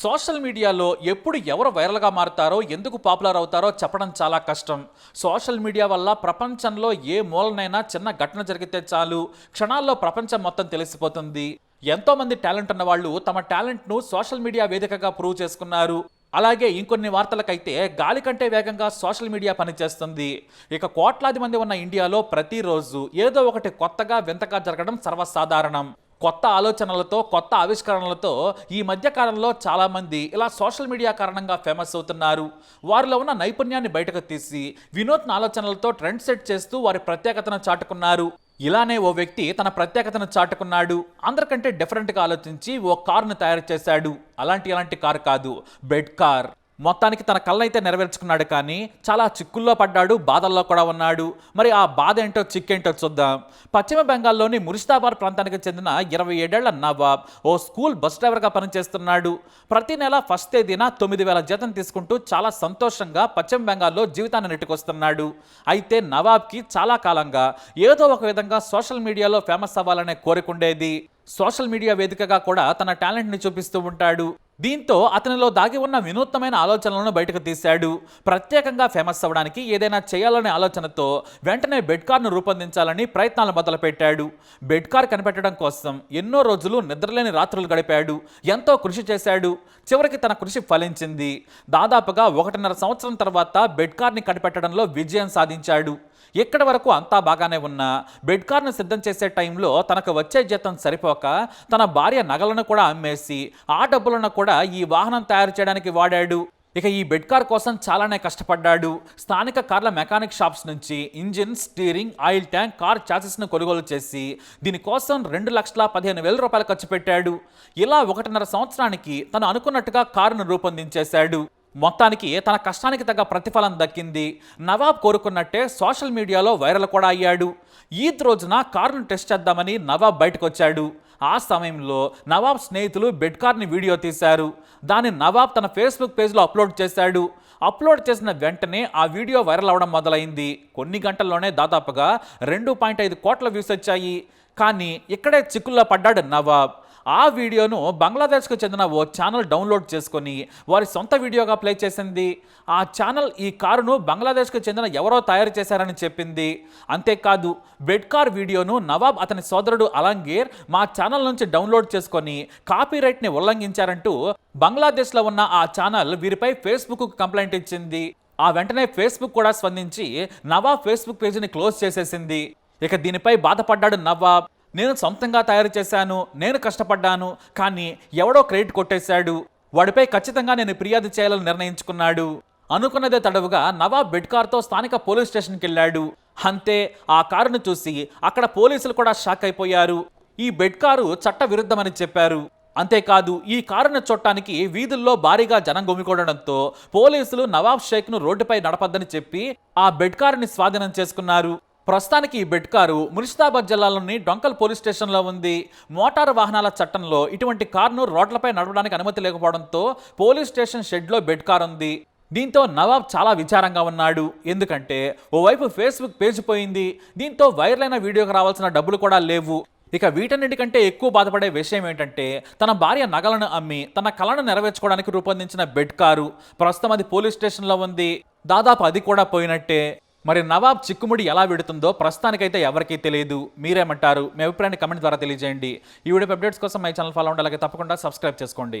Social మీడియాలో ఎప్పుడు ఎవరు వైరల్గా మారుతారో ఎందుకు పాపులర్ అవుతారో చెప్పడం చాలా కష్టం. సోషల్ మీడియా వల్ల ప్రపంచంలో ఏ మూలనైనా చిన్న ఘటన జరిగితే చాలు. క్షణాల్లో ప్రపంచం మొత్తం తెలిసిపోతుంది. ఎంతోమంది టాలెంట్ ఉన్న వాళ్ళు తమ టాలెంట్ను సోషల్ మీడియా వేదికగా ప్రూవ్ చేసుకున్నారు. అలాగే ఇంకొన్ని వార్తలకైతే గాలి కంటే వేగంగా సోషల్ మీడియా పనిచేస్తుంది. ఇక కోట్లాది మంది ఉన్న ఇండియాలో ప్రతిరోజు ఏదో ఒకటి కొత్తగా వింతగా జరగడం సర్వసాధారణం. కొత్త ఆలోచనలతో కొత్త ఆవిష్కరణలతో ఈ మధ్యకాలంలో చాలామంది ఇలా సోషల్ మీడియా కారణంగా ఫేమస్ అవుతున్నారు. వారిలో ఉన్న నైపుణ్యాన్ని బయటకు తీసి వినూత్న ఆలోచనలతో ట్రెండ్ సెట్ చేస్తూ వారి ప్రత్యేకతను చాటుకున్నారు. ఇలానే ఓ వ్యక్తి తన ప్రత్యేకతను చాటుకున్నాడు. అందరికంటే డిఫరెంట్గా ఆలోచించి ఓ కారును తయారు చేశాడు. అలాంటి అలాంటి కారు కాదు బెడ్ కార్. మొత్తానికి తన కళ్ళైతే నెరవేర్చుకున్నాడు కానీ చాలా చిక్కుల్లో పడ్డాడు బాధల్లో కూడా ఉన్నాడు. మరి ఆ బాధ ఏంటో చిక్కేంటో చూద్దాం. పశ్చిమ బెంగాల్లోని మురిస్తాబాద్ ప్రాంతానికి చెందిన ఇరవై ఏడేళ్ళ నవాబ్ ఓ స్కూల్ బస్ డ్రైవర్గా పనిచేస్తున్నాడు. ప్రతి నెల ఫస్ట్ తేదీన తొమ్మిది వేల జీతం తీసుకుంటూ చాలా సంతోషంగా పశ్చిమ బెంగాల్లో జీవితాన్ని నెట్టుకొస్తున్నాడు. అయితే నవాబ్కి చాలా కాలంగా ఏదో ఒక విధంగా సోషల్ మీడియాలో ఫేమస్ అవ్వాలనే కోరికుండేది సోషల్ మీడియా వేదికగా కూడా తన టాలెంట్ని చూపిస్తూ ఉంటాడు. దీంతో అతనిలో దాగి ఉన్న వినూత్నమైన ఆలోచనలను బయటకు తీశాడు. ప్రత్యేకంగా ఫేమస్ అవ్వడానికి ఏదైనా చేయాలనే ఆలోచనతో వెంటనే బెడ్ కార్ను రూపొందించాలని ప్రయత్నాలు మొదలుపెట్టాడు. బెడ్ కార్ కనిపెట్టడం కోసం ఎన్నో రోజులు నిద్రలేని రాత్రులు గడిపాడు. ఎంతో కృషి చేశాడు. చివరికి తన కృషి ఫలించింది. దాదాపుగా ఒకటిన్నర సంవత్సరం తర్వాత బెడ్ కార్ని కనిపెట్టడంలో విజయం సాధించాడు. ఎక్కడి వరకు అంతా బాగానే ఉన్నా బెడ్ కార్ను సిద్ధం చేసే టైంలో తనకు వచ్చే జీతం సరిపోక తన భార్య నగలను కూడా అమ్మేసి ఆ డబ్బులను కూడా ఈ వాహనం తయారు చేయడానికి వాడాడు. ఇక ఈ బెడ్ కార్ కోసం చాలానే కష్టపడ్డాడు. స్థానిక కార్ల మెకానిక్ షాప్స్ నుంచి engine steering oil tank car ఛాసెస్ను కొనుగోలు చేసి దీనికోసం రెండు లక్షల పదిహేను వేల రూపాయలు ఖర్చు పెట్టాడు. ఇలా ఒకటిన్నర సంవత్సరానికి తను అనుకున్నట్టుగా కారును రూపొందించేశాడు. మొత్తానికి తన కష్టానికి తగ్గ ప్రతిఫలం దక్కింది. నవాబ్ కోరుకున్నట్టే సోషల్ మీడియాలో వైరల్ కూడా అయ్యాడు. ఈద్ రోజున కారును టెస్ట్ చేద్దామని నవాబ్ బయటకు వచ్చాడు ఆ సమయంలో నవాబ్ స్నేహితులు బెడ్ కార్ని వీడియో తీశారు. దాన్ని నవాబ్ తన ఫేస్బుక్ పేజ్లో అప్లోడ్ చేశాడు. అప్లోడ్ చేసిన వెంటనే ఆ వీడియో వైరల్ అవడం మొదలైంది. కొన్ని గంటల్లోనే దాదాపుగా రెండు పాయింట్ ఐదు కోట్ల వ్యూస్ వచ్చాయి. కానీ ఇక్కడే చిక్కుల్లో పడ్డాడు నవాబ్. ఆ వీడియోను బంగ్లాదేశ్కు చెందిన ఓ ఛానల్ డౌన్లోడ్ చేసుకొని వారి సొంత వీడియోగా ప్లే చేసింది. ఆ ఛానల్ ఈ కారును బంగ్లాదేశ్కు చెందిన ఎవరో తయారు చేశారని చెప్పింది. అంతేకాదు బెడ్ కార్ వీడియోను నవాబ్ అతని సోదరుడు అలంగీర్ మా ఛానల్ నుంచి డౌన్లోడ్ చేసుకొని కాపీరైట్ని ఉల్లంఘించారంటూ బంగ్లాదేశ్లో ఉన్న ఆ ఛానల్ వీరిపై ఫేస్బుక్ కంప్లైంట్ ఇచ్చింది. ఆ వెంటనే ఫేస్బుక్ కూడా స్పందించి నవాబ్ ఫేస్బుక్ పేజీని క్లోజ్ చేసేసింది. ఇక దీనిపై బాధపడ్డాడు నవాబ్. నేను సొంతంగా తయారు చేశాను నేను కష్టపడ్డాను కానీ ఎవడో క్రెడిట్ కొట్టేశాడు. వాడిపై ఖచ్చితంగా నేను ఫిర్యాదు చేయాలని నిర్ణయించుకున్నాడు. అనుకున్నదే తడవుగా నవాబ్ బెడ్ కార్తో స్థానిక పోలీస్ స్టేషన్కి వెళ్ళాడు. అంతే ఆ కారును చూసి అక్కడ పోలీసులు కూడా షాక్ అయిపోయారు. ఈ బెడ్ కారు చట్ట విరుద్ధమని చెప్పారు. అంతేకాదు ఈ కారును చూడటానికి వీధుల్లో భారీగా జనం గుమికూడడంతో పోలీసులు నవాబ్ షేక్ను రోడ్డుపై నడపద్దని చెప్పి ఆ బెడ్ కారుని స్వాధీనం చేసుకున్నారు. ప్రస్తుతానికి ఈ బెడ్ కారు మురిషిదాబాద్ జిల్లాలోని డొంకల్ పోలీస్ స్టేషన్లో ఉంది. మోటారు వాహనాల చట్టంలో ఇటువంటి కారును రోడ్లపై నడవడానికి అనుమతి లేకపోవడంతో పోలీస్ స్టేషన్ షెడ్లో బెడ్ కార్ ఉంది. దీంతో నవాబ్ చాలా విచారంగా ఉన్నాడు. ఎందుకంటే ఓవైపు ఫేస్బుక్ పేజ్ పోయింది. దీంతో వైరల్ అయిన వీడియోకి రావాల్సిన డబ్బులు కూడా లేవు. ఇక వీటన్నిటికంటే ఎక్కువ బాధపడే విషయం ఏంటంటే తన భార్య నగలను అమ్మి తన కళను నెరవేర్చుకోవడానికి రూపొందించిన బెడ్ కారు. ప్రస్తుతం అది పోలీస్ స్టేషన్లో ఉంది. దాదాపు అది కూడా పోయినట్టే. మరి నవాబ్ చిక్కుముడి ఎలా విడుతుందో ప్రస్తుతానికైతే ఎవరికీ తెలియదు. మీరేమంటారు? మీ అభిప్రాయాన్ని కమెంట్ ద్వారా తెలియజేయండి. ఈ వీడియో అప్డేట్స్ కోసం మై ఛానల్ ఫాలో ఉండాలి తప్పకుండా సబ్స్క్రైబ్ చేసుకోండి.